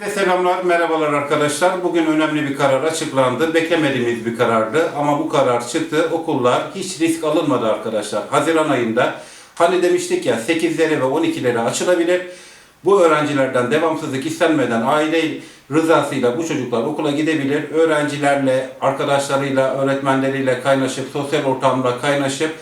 Herkese selamlar, merhabalar arkadaşlar. Bugün önemli bir karar açıklandı. Beklemediğimiz bir karardı ama bu karar çıktı. Okullar hiç risk alınmadı arkadaşlar. Haziran ayında hani demiştik ya 8'lere ve 12'lere açılabilir. Bu öğrencilerden devamsızlık istenmeden aile rızasıyla bu çocuklar okula gidebilir. Öğrencilerle, arkadaşlarıyla, öğretmenleriyle kaynaşıp, sosyal ortamda kaynaşıp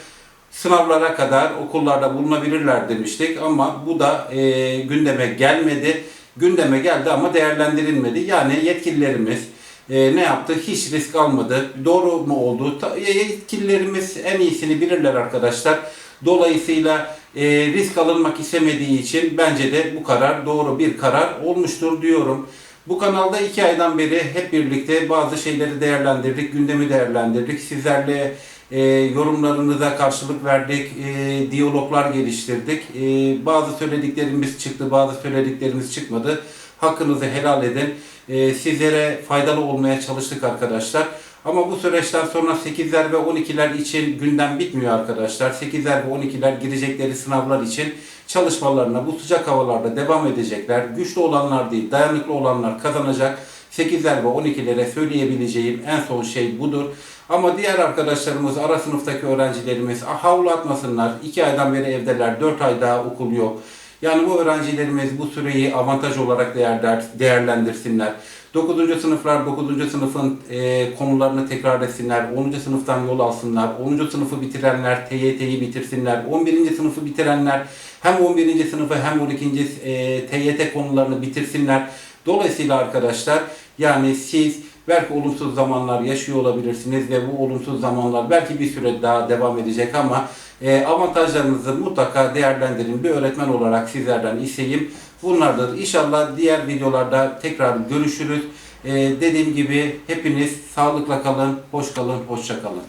sınavlara kadar okullarda bulunabilirler demiştik ama bu da e, gündeme gelmedi. Gündeme geldi ama değerlendirilmedi. Yani yetkililerimiz e, ne yaptı? Hiç risk almadı. Doğru mu oldu? E, yetkililerimiz en iyisini bilirler arkadaşlar. Dolayısıyla e, risk alınmak istemediği için bence de bu karar doğru bir karar olmuştur diyorum. Bu kanalda iki aydan beri hep birlikte bazı şeyleri değerlendirdik, gündemi değerlendirdik. Sizlerle e, yorumlarınıza karşılık verdik, e, diyaloglar geliştirdik. E, bazı söylediklerimiz çıktı, bazı söylediklerimiz çıkmadı. Hakkınızı helal edin. E, sizlere faydalı olmaya çalıştık arkadaşlar. Ama bu süreçten sonra 8'ler ve 12'ler için gündem bitmiyor arkadaşlar. 8'ler ve 12'ler girecekleri sınavlar için çalışmalarına bu sıcak havalarda devam edecekler. Güçlü olanlar değil, dayanıklı olanlar kazanacak. 8'ler ve 12'lere söyleyebileceğim en son şey budur. Ama diğer arkadaşlarımız, ara sınıftaki öğrencilerimiz havlu atmasınlar. 2 aydan beri evdeler, 4 ay daha okul yok. Yani bu öğrencilerimiz bu süreyi avantaj olarak değer, değerlendirsinler. 9. sınıflar 9. sınıfın e, konularını tekrar etsinler. 10. sınıftan yol alsınlar. 10. sınıfı bitirenler TYT'yi bitirsinler. 11. sınıfı bitirenler hem 11. sınıfı hem 12. E, TYT konularını bitirsinler. Dolayısıyla arkadaşlar yani siz belki olumsuz zamanlar yaşıyor olabilirsiniz ve bu olumsuz zamanlar belki bir süre daha devam edecek ama e, avantajlarınızı mutlaka değerlendirin. Bir öğretmen olarak sizlerden isteğim bunlardır. İnşallah diğer videolarda tekrar görüşürüz. E, dediğim gibi hepiniz sağlıkla kalın, hoş kalın, hoşça kalın.